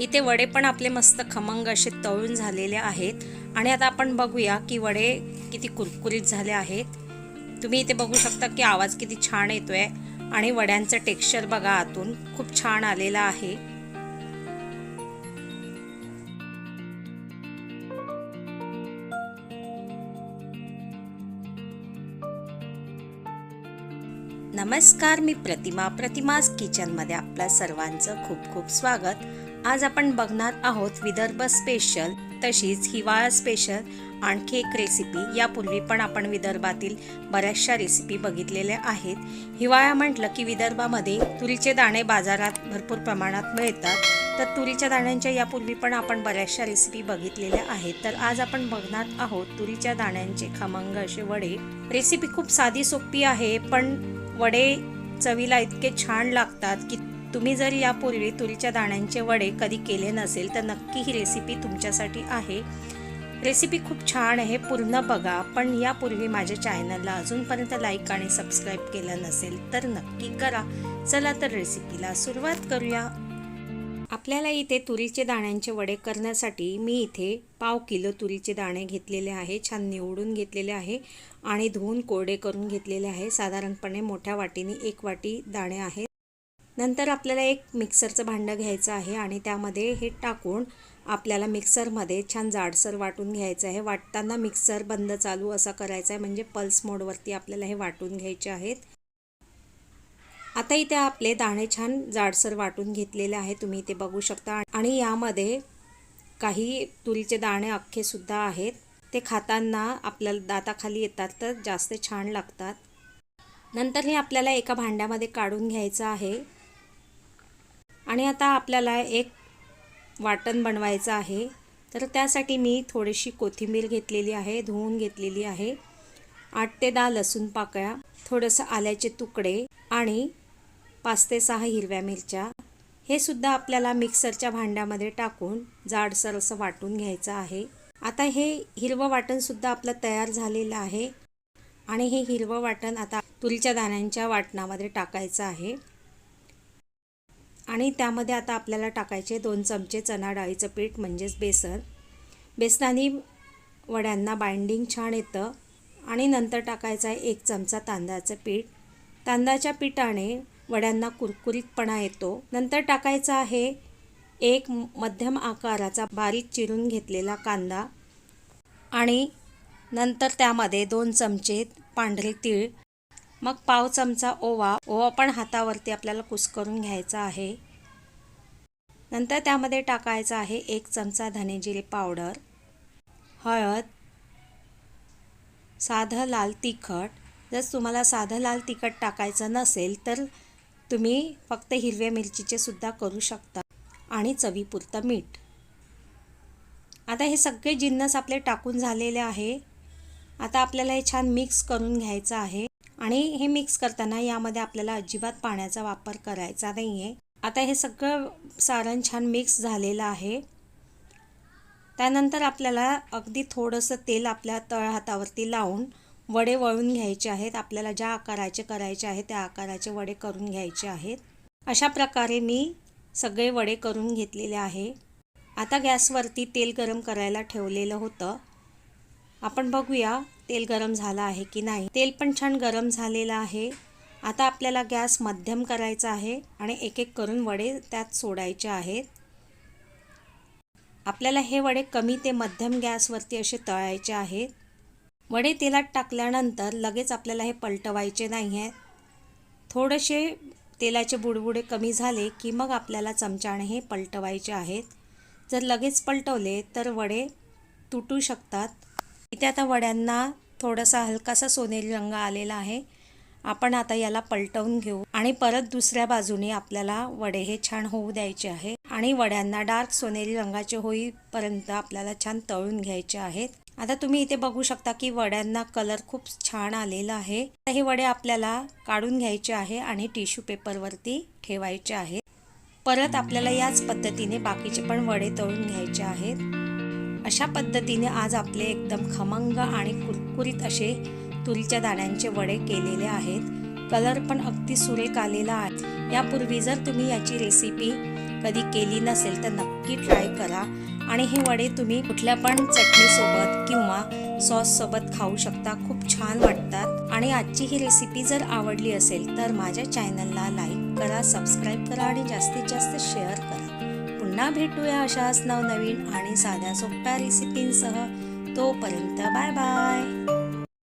इथे वडे पण आपले मस्त खमंग असे तळून झालेले आहेत. आणि आता आपण बघूया की वडे किती कुरकुरीत झाले आहेत. तुम्ही इथे बघू शकता की आवाज किती छान येतोय. आणि वड्यांचं टेक्स्चर बघा आतून खूप छान आलेलं आहे. नमस्कार मी प्रतिमा प्रतिमाज किचनमध्ये आपल्या सर्वांचं खूप खूप स्वागत. आज आपण बघणार आहोत विदर्भ स्पेशल तशीच हिवाळा स्पेशल आणखी एक रेसिपी यापूर्वी पण आपण विदर्भातील बऱ्याचशा रेसिपी बघितलेल्या आहेत. हिवाळा म्हटलं की विदर्भामध्ये तुरीचे दाणे बाजारात भरपूर प्रमाणात मिळतात. तर तुरीच्या दाण्यांच्या यापूर्वी पण आपण बऱ्याचशा रेसिपी बघितलेल्या आहेत. तर आज आपण बघणार आहोत तुरीच्या दाण्यांचे खमंग असे वडे. रेसिपी खूप साधी सोपी आहे पण वडे चवीला इतके छान लागतात की तुम्ही जर यापूर्वी तुरीच्या दाण्यांचे वडे कधी केले नसेल तर नक्की ही रेसिपी तुमच्यासाठी आहे. रेसिपी खूप छान आहे पूर्ण बघा. पण यापूर्वी माझ्या चॅनलला अजूनपर्यंत लाईक आणि सबस्क्राईब केलं नसेल तर नक्की करा. चला तर रेसिपीला सुरुवात करूया. आपल्याला इथे तुरीचे दाण्यांचे वडे करण्यासाठी मी इथे पाव किलो तुरीचे दाणे घेतलेले आहे. छान निवडून घेतलेले आहे आणि धुवून कोरडे करून घेतलेले आहे. साधारणपणे मोठ्या वाटीने एक वाटी दाणे आहेत नंतर आपल्याला एक मिक्सरचं भांडं घ्यायचं आहे आणि त्यामध्ये हे टाकून आपल्याला मिक्सरमध्ये छान जाडसर वाटून घ्यायचं आहे. वाटताना मिक्सर बंद चालू असा करायचा आहे. म्हणजे पल्स मोडवरती आपल्याला हे वाटून घ्यायचे आहेत. आता इथे आपले दाणे छान जाडसर वाटून घेतलेले आहे तुम्ही इथे बघू शकता. आणि यामध्ये काही तुरीचे दाणे अख्खे सुद्धा आहेत. ते खाताना आपल्याला दाताखाली येतात तर जास्त छान लागतात. नंतर हे आपल्याला एका भांड्यामध्ये काढून घ्यायचं आहे. आणि आता आपल्याला एक वाटण बनवायचं आहे. तर त्यासाठी मी थोडीशी कोथिंबीर घेतलेली आहे धुवून घेतलेली आहे. आठ ते दहा लसूण पाकळ्या थोडंसं आल्याचे तुकडे आणि पाच ते सहा हिरव्या मिरच्या. हे सुद्धा आपल्याला मिक्सरच्या भांड्यामध्ये टाकून जाडसर असं वाटून घ्यायचं आहे. आता हे हिरवं वाटणसुद्धा आपलं तयार झालेलं आहे. आणि हे हिरवं वाटण आता तुरीच्या दाण्यांच्या वाटणामध्ये टाकायचं आहे. आणि त्यामध्ये आता आपल्याला टाकायचे दोन चमचे चणा डाळीचं पीठ म्हणजेच बेसन. बेसनाने वड्यांना बाइंडिंग छान येतं. आणि नंतर टाकायचं आहे एक चमचा तांदळाचं पीठ. तांदळाच्या पिठाने वड्यांना कुरकुरीतपणा येतो. नंतर टाकायचा आहे एक मध्यम आकाराचा बारीक चिरून घेतलेला कांदा आणि नंतर त्यामध्ये दोन चमचे पांढरे तीळ मग पाव चमचा ओवा. ओवा पण हातावरती आपल्याला कुस्करून घ्यायचा आहे. नंतर त्यामध्ये टाकायचा आहे एक चमचा धनेजिरे पावडर हळद साधं लाल तिखट. जर तुम्हाला साधं लाल तिखट टाकायचं नसेल तर तुम्ही फक्त हिरव्या मिरचीचे सुद्धा करू शकता आणि चवीपुरतं मीठ. आता हे सगळे जिन्नस आपले टाकून झालेले आहे. आता आपल्याला हे छान मिक्स करून घ्यायचं आहे. आणि हे मिक्स करताना यामध्ये आपल्याला अजिबात पाण्याचा वापर करायचा नाही आहे आता हे सगळं सारण छान मिक्स झालेलं आहे. त्यानंतर आपल्याला अगदी थोडंसं तेल आपल्या तळहातावरती लावून वडे वळून घ्यायचे आहेत. आपल्याला ज्या आकाराचे करायचे आहेत त्या आकाराचे वडे करून घ्यायचे आहेत. अशा प्रकारे मी सगळे वडे करून घेतलेले आहे. आता गॅसवरती तेल गरम करायला ठेवलेलं होतं. आपण बघूया तेल गरम झालं आहे की नाही. तेल पण छान गरम झालेलं आहे. आता आपल्याला गॅस मध्यम करायचा आहे आणि एक एक करून वडे त्यात सोडायचे आहेत. आपल्याला हे वडे कमी ते मध्यम गॅसवरती असे तळायचे आहेत. वडे तेलात टाकल्यानंतर लगेच आपल्याला हे पलटवायचे नाही आहेत थोडेसे तेलाचे बुडबुडे कमी झाले की मग आपल्याला चमच्याने हे पलटवायचे आहेत. जर लगेच पलटवले तर वडे तुटू शकतात. इथे आता वड्यांना थोडासा हलकासा सोनेरी रंग आलेला आहे. आपण आता याला पलटवून घेऊ. आणि परत दुसऱ्या बाजूने आपल्याला वडे हे छान होऊ द्यायचे आहे आणि वड्यांना डार्क सोनेरी रंगाचे होईपर्यंत आपल्याला छान तळून घ्यायचे आहेत. आता तुम्ही इथे बघू शकता की वड्यांना कलर खूप छान आलेला आहे. हे वडे आपल्याला काढून घ्यायचे आहे आणि टिश्यू पेपरवरती ठेवायचे आहे. परत आपल्याला याच पद्धतीने बाकीचे पण वडे तळून घ्यायचे आहेत. अशा पद्धतीने आज आपले एकदम खमंग आणि कुरकुरीत असे तुरीच्या दाण्यांचे वडे केलेले आहेत. कलर पण अगदी सुरेख आलेला आहे. यापूर्वी जर तुम्ही याची रेसिपी कधी केली नसेल तर नक्की ट्राय करा. आणि हे वडे तुम्ही कुठल्या पण चटणीसोबत किंवा सॉससोबत खाऊ शकता. खूप छान वाटतात. आणि आजची ही रेसिपी जर आवडली असेल तर माझ्या चॅनलला लाईक करा सबस्क्राईब करा आणि जास्तीत जास्त शेअर करा. पुन्हा भेटूया अशाच नवनवीन आणि साध्या सोप्या रेसिपींसह तोपर्यंत बाय बाय